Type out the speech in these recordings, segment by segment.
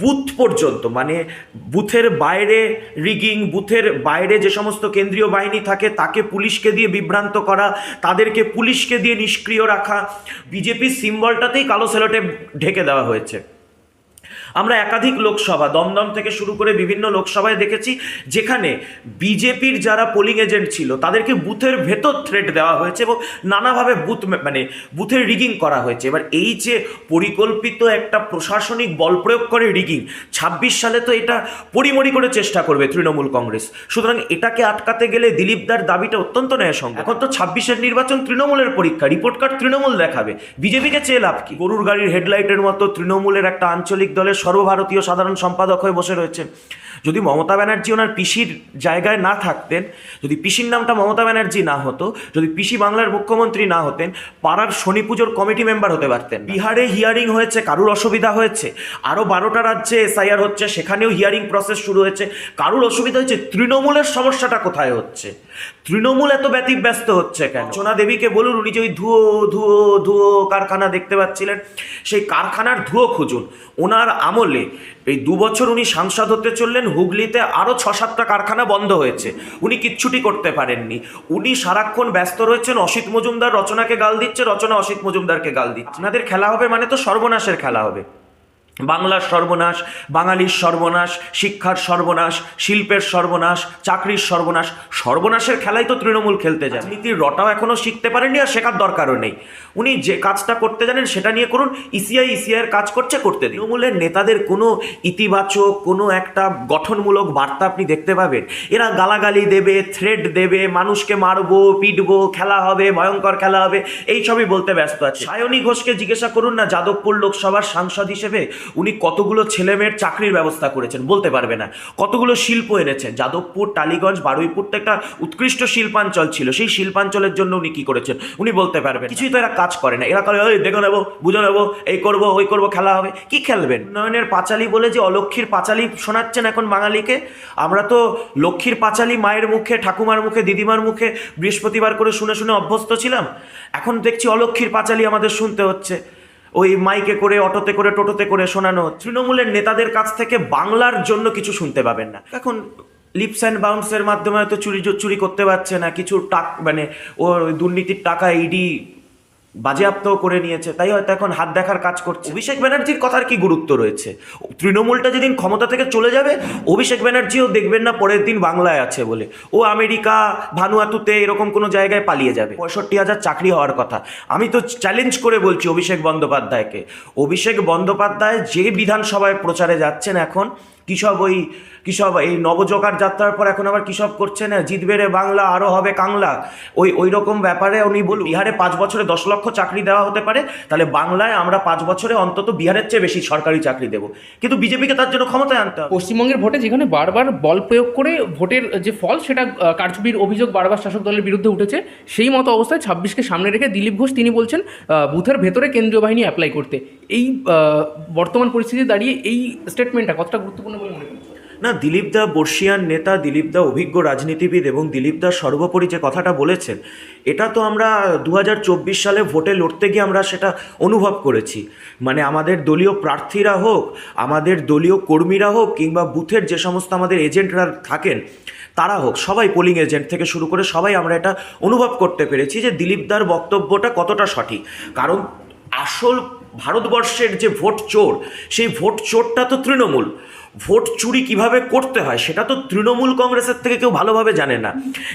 Booth পর্যন্ত মানে বুথের বাইরে রিগিং বুথের বাইরে যে সমস্ত কেন্দ্রীয় বাহিনী থাকে, তাকে পুলিশকে দিয়ে বিভ্রান্ত করা, তাদেরকে পুলিশকে দিয়ে নিষ্ক্রিয় রাখা, বিজেপির সিম্বলটাতেই কালো সেলোটে ঢেকে দেওয়া হয়েছে। আমরা একাধিক লোকসভা, দমদম থেকে শুরু করে বিভিন্ন লোকসভায় দেখেছি, যেখানে বিজেপির যারা পোলিং এজেন্ট ছিল, তাদেরকে বুথের ভেতর থ্রেট দেওয়া হয়েছে এবং নানাভাবে বুথ মানে বুথের রিগিং করা হয়েছে। এবার এই যে পরিকল্পিত একটা প্রশাসনিক বল প্রয়োগ করে রিগিং ছাব্বিশ সালে তো এটা পরিমরি করে চেষ্টা করবে তৃণমূল কংগ্রেস। সুতরাং এটাকে আটকাতে গেলে দিলীপদার দাবিটা অত্যন্ত ন্যায়সঙ্গত। এখন তো ছাব্বিশের নির্বাচন তৃণমূলের পরীক্ষা, রিপোর্ট কার্ড তৃণমূল দেখাবে। বিজেপিকে চেয়ে লাভ কি? গরুর গাড়ির হেডলাইটের মতো তৃণমূলের একটা আঞ্চলিক দলের সর্বভারতীয় সাধারণ সম্পাদক হয়ে বসে রয়েছেন যদি মমতা ব্যানার্জি ওনার পিসির জায়গায় না থাকতেন, যদি পিসির নামটা মমতা ব্যানার্জি না হতো, যদি পিসি বাংলার মুখ্যমন্ত্রী না হতেন, পাড়ার শনি পুজোর কমিটি মেম্বার হতে পারতেন। বিহারে হিয়ারিং হয়েছে, কারুর অসুবিধা হয়েছে? আরও বারোটা রাজ্যে এসআইআর হচ্ছে, সেখানেও হিয়ারিং প্রসেস শুরু হয়েছে। কারুর অসুবিধা হয়েছে? তৃণমূলের সমস্যাটা কোথায় হচ্ছে? তৃণমূল এত ব্যতিব্যস্ত হচ্ছে কেন? সোনা দেবীকে বলুন, উনি যে ওই ধুয়ো ধুয়ো ধুয়ো কারখানা দেখতে পাচ্ছিলেন, সেই কারখানার ধুয়ো খুঁজুন। ওনার আমলে এই দু বছর উনি সাংসদ হতে চললেন, হুগলিতে আরও ছ সাতটা কারখানা বন্ধ হয়েছে। উনি কিচ্ছুটি করতে পারেননি। উনি সারাক্ষণ ব্যস্ত রয়েছেন, অসিত মজুমদার রচনাকে গাল দিচ্ছে, রচনা অসিত মজুমদারকে গাল দিচ্ছে। আপনাদের খেলা হবে মানে তো সর্বনাশের খেলা হবে। বাংলার সর্বনাশ, বাঙালির সর্বনাশ, শিক্ষার সর্বনাশ, শিল্পের সর্বনাশ, চাকরির সর্বনাশ, সর্বনাশের খেলাই তো তৃণমূল খেলতে যায় নীতির রটাও এখনও শিখতে পারেননি আর শেখার দরকারও নেই। উনি যে কাজটা করতে জানেন সেটা নিয়ে করুন ইসিআই ইসিআইয়ের কাজ করছে, করতে দিন। তৃণমূলের নেতাদের কোনো ইতিবাচক, কোনো একটা গঠনমূলক বার্তা আপনি দেখতে পাবেন। এরা গালাগালি দেবে থ্রেড দেবে, মানুষকে মারবো, পিটবো, খেলা হবে, ভয়ঙ্কর খেলা হবে, এই সবই বলতে ব্যস্ত আছে। সায়নী ঘোষকে জিজ্ঞাসা করুন না, যাদবপুর লোকসভার সাংসদ হিসেবে উনি কতগুলো ছেলেমেয়ের চাকরির ব্যবস্থা করেছেন বলতে পারবে না। কতগুলো শিল্প এনেছেন? যাদবপুর, টালিগঞ্জ, বারুইপুর তো একটা উৎকৃষ্ট শিল্পাঞ্চল ছিল। সেই শিল্পাঞ্চলের জন্য উনি কি করেছেন? উনি বলতে পারবেন কিছুই তো এরা কাজ করে না। এরা করে ওই দেখে নেব, বুঝে নেব, এই করব, ওই করব, খেলা হবে। কি খেলবেন? উন্নয়নের পাঁচালি বলে যে অলক্ষীর পাঁচালি শোনাচ্ছেন এখন বাঙালিকে। আমরা তো লক্ষ্মীর পাঁচালি মায়ের মুখে, ঠাকুমার মুখে, দিদিমার মুখে বৃহস্পতিবার করে শুনে শুনে অভ্যস্ত ছিলাম। এখন দেখছি অলক্ষীর পাঁচালি আমাদের শুনতে হচ্ছে। ওই মাইকে করে, অটোতে করে, টোটোতে করে শোনানো। তৃণমূলের নেতাদের কাছ থেকে বাংলার জন্য কিছু শুনতে পাবেন না। এখন লিপস অ্যান্ড বাউন্সের মাধ্যমে হয়তো চুরি চুরি করতে পারছে না। কিছু টাক মানে ও দুর্নীতির টাকা ইডি বাজেয়াপ্তও করে নিয়েছে, তাই হয়তো এখন হাত দেখার কাজ করছে। অভিষেক ব্যানার্জির কথার কি গুরুত্ব রয়েছে? তৃণমূলটা যেদিন ক্ষমতা থেকে চলে যাবে, অভিষেক ব্যানার্জিও দেখবেন না পরের দিন বাংলায় আছে বলে। ও আমেরিকা, ভানুয়াতুতে এরকম কোনো জায়গায় পালিয়ে যাবে। পঁয়ষট্টি হাজার চাকরি হওয়ার কথা। আমি তো চ্যালেঞ্জ করে বলছি অভিষেক বন্দ্যোপাধ্যায়কে। অভিষেক বন্দ্যোপাধ্যায় যে বিধানসভায় প্রচারে যাচ্ছেন এখন কিসব ওই, কিসব এই নবজোগাড় যাত্রার পর এখন আবার কিসব করছে না জিতবে রে বাংলা আরও হবে কাংলা। ওই ওই রকম ব্যাপারে উনি বলুন, বিহারে পাঁচ বছরে দশ লক্ষ চাকরি দেওয়া হতে পারে, তাহলে বাংলায় আমরা পাঁচ বছরে অন্তত বিহারের চেয়ে বেশি সরকারি চাকরি দেবো। কিন্তু বিজেপিকে তার জন্য ক্ষমতায় আনতে হবে। পশ্চিমবঙ্গের ভোটে যেখানে বারবার বল প্রয়োগ করে ভোটের যে ফল, সেটা কারচুপির অভিযোগ বারবার শাসক দলের বিরুদ্ধে উঠেছে, সেই মতো অবস্থায় ছাব্বিশকে সামনে রেখে দিলীপ ঘোষ তিনি বলছেন বুথের ভেতরে কেন্দ্রীয় বাহিনী অ্যাপ্লাই করতে। এই বর্তমান পরিস্থিতি দাঁড়িয়ে এই স্টেটমেন্টটা কতটা গুরুত্বপূর্ণ না, দিলীপ দা বর্ষিয়ান নেতা, দিলীপ দা অভিজ্ঞ রাজনীতিবিদ এবং দিলীপ দা সর্বোপরি যে কথাটা বলেছেন, এটা তো আমরা দু হাজার চব্বিশ সালে ভোটে লড়তে গিয়ে আমরা সেটা অনুভব করেছি। মানে আমাদের দলীয় প্রার্থীরা হোক, আমাদের দলীয় কর্মীরা হোক, কিংবা বুথের যে সমস্ত আমাদের এজেন্টরা থাকেন, তারা হোক, সবাই পোলিং এজেন্ট থেকে শুরু করে সবাই আমরা এটা অনুভব করতে পেরেছি যে দিলীপ দার বক্তব্যটা কতটা সঠিক। কারণ আসল ভারতবর্ষের যে ভোট চোর, সেই ভোট চোরটা তো তৃণমূল। ভোট চুরি কীভাবে করতে হয় সেটা তো তৃণমূল কংগ্রেসের থেকে কেউ ভালোভাবে জানে না।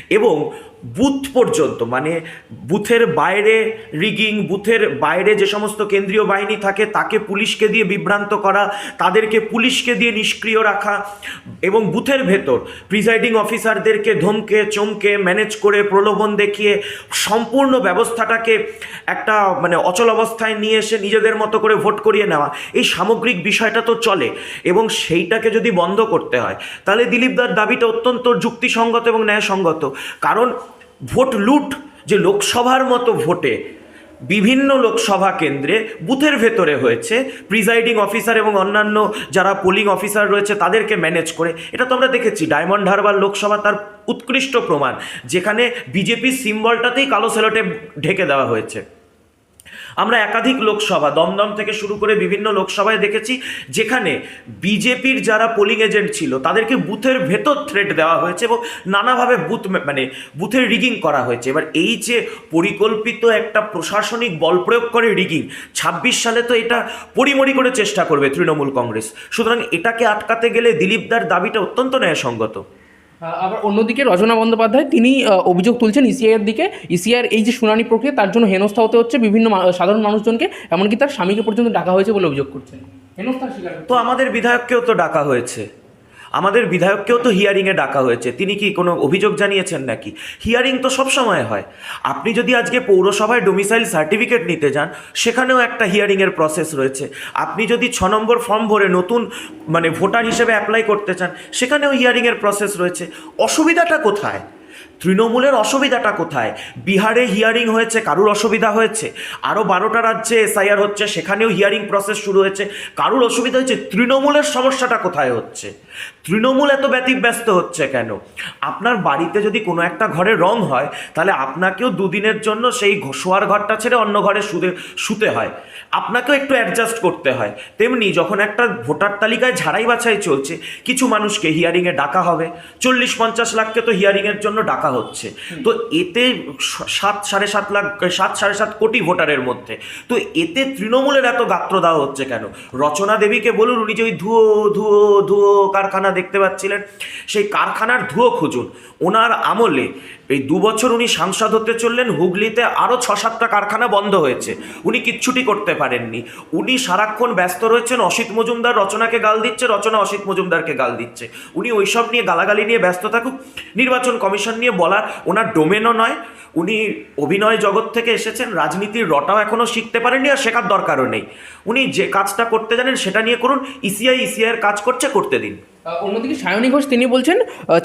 এবং বুথ পর্যন্ত মানে বুথের বাইরে রিগিং বুথের বাইরে যে সমস্ত কেন্দ্রীয় বাহিনী থাকে, তাকে পুলিশকে দিয়ে বিভ্রান্ত করা, তাদেরকে পুলিশকে দিয়ে নিষ্ক্রিয় রাখা এবং বুথের ভেতর প্রিজাইডিং অফিসারদেরকে ধমকে, চমকে ম্যানেজ করে, প্রলোভন দেখিয়ে, সম্পূর্ণ ব্যবস্থাটাকে একটা মানে অচল অবস্থায় নিয়ে এসে নিজেদের মতো করে ভোট করিয়ে নেওয়া, এই সামগ্রিক বিষয়টা তো চলে। এবং সেইটাকে যদি বন্ধ করতে হয়, তাহলে দিলীপদার দাবিটা অত্যন্ত যুক্তিসঙ্গত এবং ন্যায়সঙ্গত। কারণ ভোট লুট যে লোকসভার মতো ভোটে বিভিন্ন লোকসভা কেন্দ্রে বুথের ভেতরে হয়েছে, প্রিজাইডিং অফিসার এবং অন্যান্য যারা পোলিং অফিসার রয়েছে তাদেরকে ম্যানেজ করে। এটা তো আমরা দেখেছি, ডায়মন্ড হারবার লোকসভা তার উৎকৃষ্ট প্রমাণ, যেখানে বিজেপির সিম্বলটাতেই কালো সেলোটে ঢেকে দেওয়া হয়েছে। আমরা একাধিক লোকসভা, দমদম থেকে শুরু করে বিভিন্ন লোকসভায় দেখেছি, যেখানে বিজেপির যারা পোলিং এজেন্ট ছিল, তাদেরকে বুথের ভেতর থ্রেট দেওয়া হয়েছে এবং নানাভাবে বুথ মানে বুথের রিগিং করা হয়েছে। এবার এই যে পরিকল্পিত একটা প্রশাসনিক বল প্রয়োগ করে রিগিং ছাব্বিশ সালে তো এটা পরিমরি করে চেষ্টা করবে তৃণমূল কংগ্রেস। সুতরাং এটাকে আটকাতে গেলে দিলীপদার দাবিটা অত্যন্ত ন্যায়সঙ্গত। আবার অন্যদিকে রচনা বন্দ্যোপাধ্যায়, তিনি অভিযোগ তুলছেন ইসিআইয়ের দিকে। ইসিআইয়ের এই যে শুনানি প্রক্রিয়া, তার জন্য হেনস্থা হতে হচ্ছে বিভিন্ন সাধারণ মানুষজনকে, এমনকি তার স্বামীকে পর্যন্ত ডাকা হয়েছে বলে অভিযোগ করছেন। হেনস্থা স্বীকার তো আমাদের বিধায়ককেও তো ডাকা হয়েছে। আমাদের বিধায়ককেও তো হিয়ারিংয়ে ডাকা হয়েছে। তিনি কি কোনো অভিযোগ জানিয়েছেন নাকি? হিয়ারিং তো সব সময় হয়। আপনি যদি আজকে পৌরসভায় ডোমিসাইল সার্টিফিকেট নিতে যান, সেখানেও একটা হিয়ারিংয়ের প্রসেস রয়েছে। আপনি যদি ছ নম্বর ফর্ম ভরে নতুন মানে ভোটার হিসেবে অ্যাপ্লাই করতে চান, সেখানেও হিয়ারিংয়ের প্রসেস রয়েছে। অসুবিধাটা কোথায়? তৃণমূলের অসুবিধাটা কোথায়? বিহারে হিয়ারিং হয়েছে, কারুর অসুবিধা হয়েছে? আরও বারোটা রাজ্যে এসআইআর হচ্ছে, সেখানেও হিয়ারিং প্রসেস শুরু হয়েছে। কারুর অসুবিধা হয়েছে? তৃণমূলের সমস্যাটা কোথায় হচ্ছে? তৃণমূল এত ব্যতিব্যস্ত হচ্ছে কেন? আপনার বাড়িতে যদি কোনো একটা ঘরে রং হয়, তাহলে আপনাকেও দুদিনের জন্য সেই শোয়ার ঘরটা ছেড়ে অন্য ঘরে শুতে শুতে হয়। আপনাকেও একটু অ্যাডজাস্ট করতে হয়। তেমনি যখন একটা ভোটার তালিকায় ঝাড়াই বাছাই চলছে, কিছু মানুষকে হিয়ারিংয়ে ডাকা হবে। চল্লিশ পঞ্চাশ লাখকে তো হিয়ারিংয়ের জন্য ডাকা হচ্ছে। তো এতে সাত, সাড়ে সাত লাখ, সাত, সাড়ে সাত কোটি ভোটারের মধ্যে। তো এতে তৃণমূলের এত গাত্র দেওয়া হচ্ছে কেন? রচনা দেবীকে বলুন, উনি যে ওই ধুয়ো ধুয়ো ধুয়ো কারখানা দেখতে পাচ্ছিলেন, সেই কারখানার ধুয়ো খুঁজুন। ওনার আমলে এই দু বছর উনি সাংসদ হতে চললেন, হুগলিতে আরও ছ সাতটা কারখানা বন্ধ হয়েছে। উনি কিচ্ছুটি করতে পারেননি। উনি সারাক্ষণ ব্যস্ত রয়েছেন, অসিত মজুমদার রচনাকে গাল দিচ্ছে, রচনা অসিত মজুমদারকে গাল দিচ্ছে। উনি ওইসব নিয়ে গালাগালি নিয়ে ব্যস্ত থাকুক। নির্বাচন কমিশন নিয়ে বলার ওনার ডোমেনও নয়। উনি অভিনয় জগৎ থেকে এসেছেন, রাজনীতির রটাও এখনও শিখতে পারেননি আর শেখার দরকারও নেই। উনি যে কাজটা করতে জানেন, সেটা নিয়ে করুন। ইসিআই, ইসিআইয়ের কাজ করছে, করতে দিন। অন্যদিকে সায়নী ঘোষ, তিনি বলছেন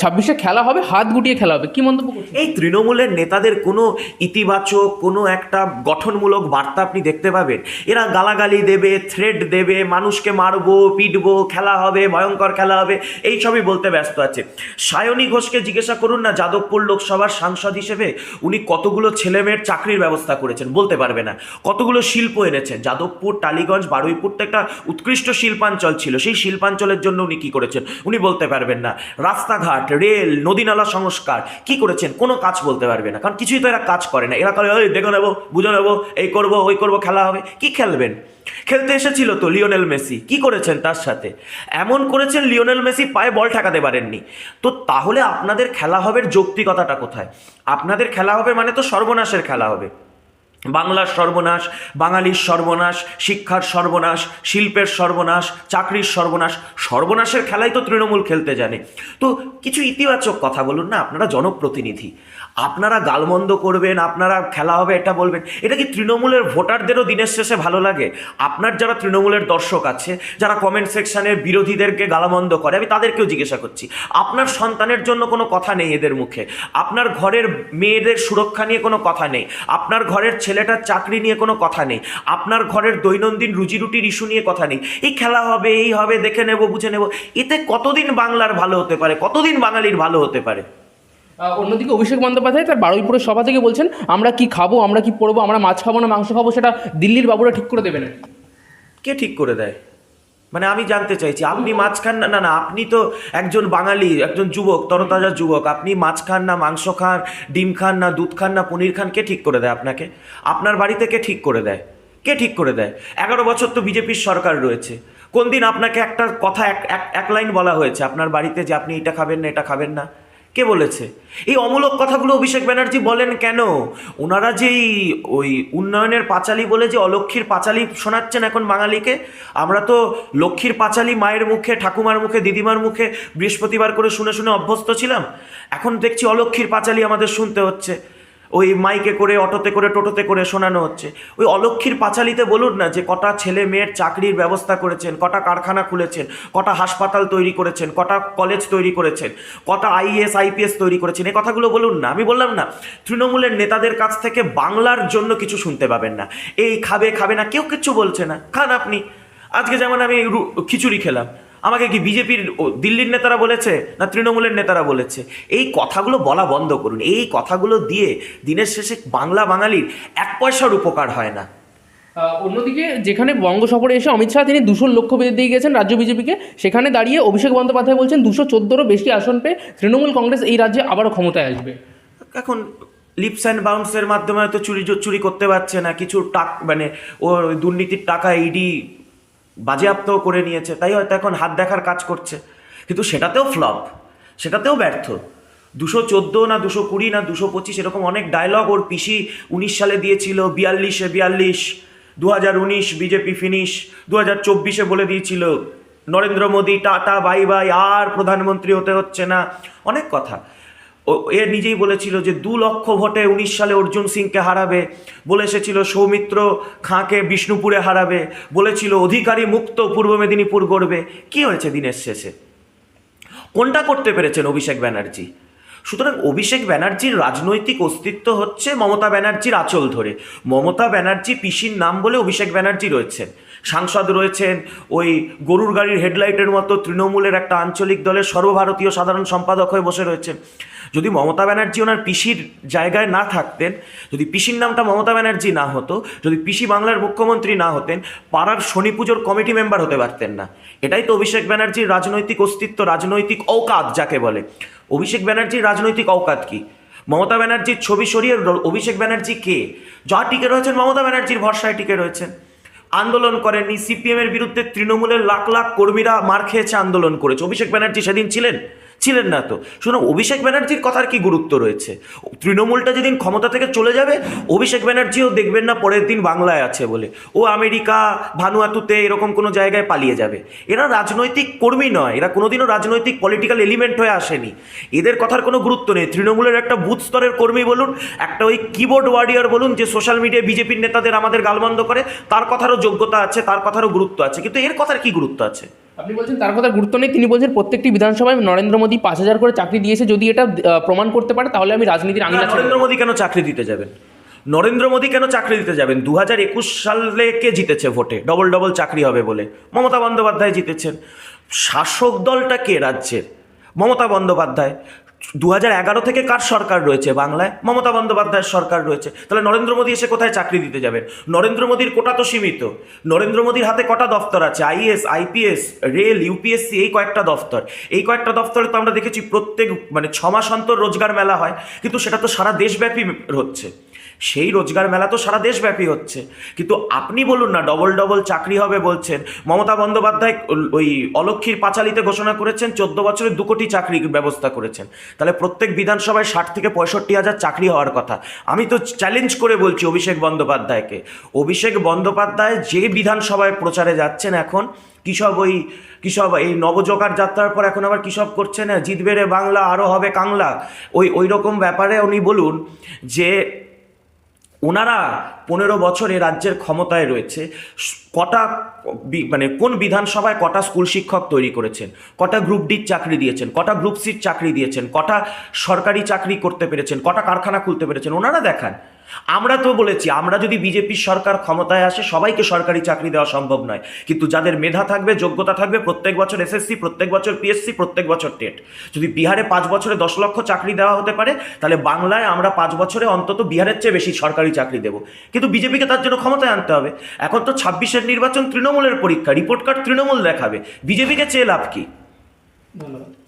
ছাব্বিশে খেলা হবে, হাত গুটিয়ে খেলা হবে। কি মন্তব্য এই তৃণমূলের নেতাদের কোনো ইতিবাচক, কোনো একটা গঠনমূলক বার্তা আপনি দেখতে পাবেন। এরা গালাগালি দেবে থ্রেড দেবে, মানুষকে মারবো, পিটবো, খেলা হবে, ভয়ঙ্কর খেলা হবে, এই সবই বলতে ব্যস্ত আছে। সায়নী ঘোষকে জিজ্ঞাসা করুন না, যাদবপুর লোকসভার সাংসদ হিসেবে উনি কতগুলো ছেলেমেয়ের চাকরির ব্যবস্থা করেছেন, বলতে পারবে না। কতগুলো শিল্প এনেছেন, যাদবপুর, টালিগঞ্জ, বারুইপুর তো একটা উৎকৃষ্ট শিল্পাঞ্চল ছিল, সেই শিল্পাঞ্চলের জন্য উনি কী করেছেন? উনি বলতে পারবেন না। রাস্তাঘাট, রেল, নদীনালা সংস্কার, কি করেছেন? কোনো কাজ বলতে পারবে না। কারণ কিছুই তো এরা কাজ করে না। এরা করে ওই দেখে নেব, বুঝে নেব, এই করব, ওই করব, খেলা হবে। কি খেলবেন? খেলতে এসেছিল তো লিওনেল মেসি। কি করেছেন তার সাথে? এমন করেছেন লিওনেল মেসি পায়ে বল ঠেকাতে পারেননি। তো তাহলে আপনাদের খেলা হবে যৌক্তিকতাটা কোথায়? আপনাদের খেলা হবে মানে তো সর্বনাশের খেলা হবে। বাংলার সর্বনাশ, বাঙালির সর্বনাশ, শিক্ষার সর্বনাশ, শিল্পের সর্বনাশ, চাকরির সর্বনাশ, সর্বনাশের খেলাই তো তৃণমূল খেলতে জানে। তো কিছু ইতিবাচক কথা বলুন না, আপনারা জনপ্রতিনিধি। আপনারা গালমন্দ করবেন, আপনারা খেলা হবে, এটা বলবেন। এটা কি তৃণমূলের ভোটারদেরও দিনের শেষে ভালো লাগে? আপনার যারা তৃণমূলের দর্শক আছে, যারা কমেন্ট সেকশনে বিরোধীদেরকে গালামন্দ করে, আমি তাদেরকেও জিজ্ঞাসা করছি, আপনার সন্তানের জন্য কোনো কথা নেই এদের মুখে? আপনার ঘরের মেয়েদের সুরক্ষা নিয়ে কোনো কথা নেই? আপনার ঘরের ছেলেটার চাকরি নিয়ে কোনো কথা নেই? আপনার ঘরের দৈনন্দিন রুজি রুটির ইস্যু নিয়ে কথা নেই? এই খেলা হবে, এই হবে, দেখে নেব, বুঝে নেব। এতে কতদিন বাংলার ভালো হতে পারে? কতদিন বাঙালির ভালো হতে পারে? অন্যদিকে অভিষেক বন্দ্যোপাধ্যায় তার বারুইপুরের সভা থেকে বলছেন, আমরা কি খাব? আমরা কি পড়ব? আমরা মাছ খাব না মাংস খাব? সেটা দিল্লির বাবুরা ঠিক করে দেবে না কে ঠিক করে দেয়? মানে আমি জানতে চাইছি, আপনি মাছ খান না না আপনি তো একজন বাঙালি, একজন যুবক, তরতাজা যুবক, আপনি মাছ খান না, মাংস খান, ডিম খান না, দুধ খান না, পনির খান, কে ঠিক করে দেয় আপনাকে? আপনার বাড়িতে কে ঠিক করে দেয়? কে ঠিক করে দেয়? এগারো বছর তো বিজেপির সরকার রয়েছে। কোন দিন আপনাকে একটা কথা এক- এক লাইন বলা হয়েছে আপনার বাড়িতে যে আপনি এটা খাবেন না, এটা খাবেন না? কে বলেছে? এই অমূলক কথাগুলো অভিষেক ব্যানার্জি বলেন কেন? ওনারা যেই ওই উন্নয়নের পাঁচালি বলে যে অলক্ষীর পাঁচালি শোনাচ্ছেন এখন বাঙালিকে, আমরা তো লক্ষ্মীর পাঁচালি মায়ের মুখে, ঠাকুমার মুখে, দিদিমার মুখে বৃহস্পতিবার করে শুনে শুনে অভ্যস্ত ছিলাম। এখন দেখছি অলক্ষীর পাঁচালি আমাদের শুনতে হচ্ছে। ওই মাইকে করে, অটোতে করে, টোটোতে করে শোনানো হচ্ছে। ওই অলক্ষীর পাঁচালিতে বলুন না যে কটা ছেলে মেয়ের চাকরির ব্যবস্থা করেছেন, কটা কারখানা খুলেছেন, কটা হাসপাতাল তৈরি করেছেন, কটা কলেজ তৈরি করেছেন, কটা আইএস আইপিএস তৈরি করেছেন এই কথাগুলো বলুন না। আমি বললাম না, তৃণমূলের নেতাদের কাছ থেকে বাংলার জন্য কিছু শুনতে পাবেন না। এই খাবে খাবে না, কেউ কিচ্ছু বলছে না। খান আপনি। আজকে যেমন আমি খিচুড়ি খেলাম। আমাকে কি বিজেপির দিল্লির নেতারা বলেছে না তৃণমূলের নেতারা বলেছে? এই কথাগুলো বলা বন্ধ করুন। এই কথাগুলো দিয়ে দিনের শেষে বাংলা বাঙালির এক পয়সার উপকার হয় না। অন্যদিকে যেখানে বঙ্গ সফরে এসে অমিত শাহ তিনি দুশো লক্ষ্য বেঁধে দিয়ে গেছেন রাজ্য বিজেপিকে সেখানে দাঁড়িয়ে অভিষেক বন্দ্যোপাধ্যায় বলছেন দুশো চোদ্দোরও বেশি আসন পেয়ে তৃণমূল কংগ্রেস এই রাজ্যে আবারও ক্ষমতায় আসবে। এখন লিপস অ্যান্ড বাউন্সের মাধ্যমে হয়তো চুরি চুরি করতে পারছে না। কিছু টাক মানে ও দুর্নীতির টাকা ইডি বাজেয়াপ্ত করে নিয়েছে, তাই হয়তো এখন হাত দেখার কাজ করছে। কিন্তু সেটাতেও ফ্লপ, সেটাতেও ব্যর্থ। দুশো চোদ্দ না দুশো কুড়ি না দুশো পঁচিশ এরকম অনেক ডায়লগ ওর পিসি উনিশ সালে দিয়েছিল, বিয়াল্লিশে বিয়াল্লিশ দু হাজার উনিশ বিজেপি ফিনিশ দু হাজার চব্বিশে বলে দিয়েছিল, Narendra Modi tata, bye bye, আর প্রধানমন্ত্রী হতে হচ্ছে না। অনেক কথা। এ নিজেই বলেছিল যে দু লক্ষ ভোটে উনিশ সালে অর্জুন সিংকে হারাবে। বলে এসেছিল, সৌমিত্র খাঁকে বিষ্ণুপুরে হারাবে। বলেছিল, অধিকারী মুক্ত পূর্ব মেদিনীপুর গড়বে। কি হয়েছে দিনের শেষে? কোনটা করতে পেরেছেন অভিষেক ব্যানার্জি? সুতরাং অভিষেক ব্যানার্জির রাজনৈতিক অস্তিত্ব হচ্ছে মমতা ব্যানার্জির আঁচল ধরে। মমতা ব্যানার্জি পিসির নাম বলে অভিষেক ব্যানার্জি রয়েছেন। সাংসদ রয়েছেন ওই গরুর গাড়ির হেডলাইটের মতো তৃণমূলের একটা আঞ্চলিক দলের সর্বভারতীয় সাধারণ সম্পাদক হয়ে বসে রয়েছেন। যদি মমতা ব্যানার্জি ওনার পিসির জায়গায় না থাকতেন, যদি পিসির নামটা মমতা ব্যানার্জি না হতো, যদি পিসি বাংলার মুখ্যমন্ত্রী না হতেন, পাড়ার শনি পুজোর কমিটি মেম্বার হতে পারতেন না। এটাই তো অভিষেক ব্যানার্জির রাজনৈতিক অস্তিত্ব, রাজনৈতিক ঔকাত যাকে বলে। অভিষেক ব্যানার্জির রাজনৈতিক ঔকাত কি? মমতা ব্যানার্জির ছবি সরিয়ে অভিষেক ব্যানার্জি কে? যা টিকে রয়েছেন, মমতা ব্যানার্জির ভরসায় টিকে রয়েছেন। আন্দোলন করেননি, সিপিএমের বিরুদ্ধে তৃণমূলের লাখ লাখ কর্মীরা মার খেয়েছে আন্দোলন করেছে। অভিষেক ব্যানার্জি সেদিন ছিলেন। ছিলেন না তো। শুনুন, অভিষেক ব্যানার্জির কথার কি গুরুত্ব রয়েছে? তৃণমূলটা যেদিন ক্ষমতা থেকে চলে যাবে, অভিষেক ব্যানার্জিও দেখবেন না পরের দিন বাংলায় আছে বলে। ও আমেরিকা, ভানুয়াতুতে এরকম কোনো জায়গায় পালিয়ে যাবে। এরা রাজনৈতিক কর্মী নয়, এরা কোনোদিনও রাজনৈতিক পলিটিক্যাল এলিমেন্ট হয়ে আসেনি। এদের কথার কোনো গুরুত্ব নেই। তৃণমূলের একটা বুথ স্তরের কর্মী বলুন, একটা ওই কিবোর্ড ওয়ারিয়ার বলুন, যে সোশ্যাল মিডিয়ায় বিজেপির নেতাদের আমাদের গালবন্ধ করে, তার কথারও যোগ্যতা আছে, তার কথারও গুরুত্ব আছে, কিন্তু এর কথার কি গুরুত্ব আছে? আপনি বলছেন তার কথা গুরুত্ব নেই তিনি বলছেন প্রত্যেকটি বিধানসভায় নরেন্দ্র মোদী পাঁচ হাজার করে চাকরি দিয়েছে যদি এটা প্রমাণ করতে পারে তাহলে আমি রাজনীতির আঙিনা ছেড়ে নরেন্দ্র মোদী কেন চাকরি দিতে যাবেন? নরেন্দ্র মোদী কেন চাকরি দিতে যাবেন? দু হাজার একুশ সালে কে জিতেছে ভোটে? ডবল ডবল চাকরি হবে বলে। মমতা বন্দ্যোপাধ্যায় জিতেছেন। শাসক দলটা কে রাজ্যের? মমতা বন্দ্যোপাধ্যায়। দু হাজার এগারো থেকে কার সরকার রয়েছে বাংলায়? মমতা বন্দ্যোপাধ্যায়ের সরকার রয়েছে। তাহলে নরেন্দ্র মোদী এসে কোথায় চাকরি দিতে যাবে নরেন্দ্র মোদীর কোটা তো সীমিত। নরেন্দ্র মোদীর হাতে কটা দফতর আছে? আইএস আইপিএস রেল ইউপিএসসি এই কয়েকটা দফতর। এই কয়েকটা দফতরে তো আমরা দেখেছি প্রত্যেক মানে ছমাস অন্তর রোজগার মেলা হয়। কিন্তু সেটা তো সারা দেশব্যাপী হচ্ছে সেই রোজগার মেলা তো সারা দেশব্যাপী হচ্ছে। কিন্তু আপনি বলুন না ডবল ডবল চাকরি হবে বলছেন, মমতা বন্দ্যোপাধ্যায় ওই অলক্ষীর পাঁচালিতে ঘোষণা করেছেন, চোদ্দ বছরে দু কোটি চাকরির ব্যবস্থা করেছেন। তাহলে প্রত্যেক বিধানসভায় ষাট থেকে পঁয়ষট্টি হাজার চাকরি হওয়ার কথা। আমি তো চ্যালেঞ্জ করে বলছি অভিষেক বন্দ্যোপাধ্যায়কে। অভিষেক বন্দ্যোপাধ্যায় যে বিধানসভায় প্রচারে যাচ্ছেন এখন, কিসব ওই, কিসব এই নবজোগার যাত্রার পর এখন আবার কিসব করছে না জিতবে রে বাংলা আরও হবে কাংলা। ওই ওই রকম ব্যাপারে উনি বলুন যে ওনারা পনেরো বছর এ রাজ্যের ক্ষমতায় রয়েছে। কটা মানে কোন বিধানসভায় কটা স্কুল শিক্ষক তৈরি করেছেন? কটা গ্রুপ ডির চাকরি দিয়েছেন? কটা গ্রুপ সির চাকরি দিয়েছেন? কটা সরকারি চাকরি করতে পেরেছেন? কটা কারখানা খুলতে পেরেছেন? ওনারা দেখান। আমরা তো বলেছি, আমরা যদি বিজেপির সরকার ক্ষমতায় আসে, সবাইকে সরকারি চাকরি দেওয়া সম্ভব নয়। কিন্তু যাদের মেধা থাকবে, যোগ্যতা থাকবে, প্রত্যেক বছর এসএসসি, প্রত্যেক বছর পিএসসি, প্রত্যেক বছর টেট। যদি বিহারে পাঁচ বছরে দশ লক্ষ চাকরি দেওয়া হতে পারে, তাহলে বাংলায় আমরা পাঁচ বছরে অন্তত বিহারের চেয়ে বেশি সরকারি চাকরি দেবো। কিন্তু বিজেপিকে তার জন্য ক্ষমতায় আনতে হবে। এখন তো ছাব্বিশের নির্বাচন তৃণমূলের পরীক্ষা, রিপোর্ট কার্ড তৃণমূল দেখাবে। বিজেপিকে চেয়ে লাভ কি? ধন্যবাদ।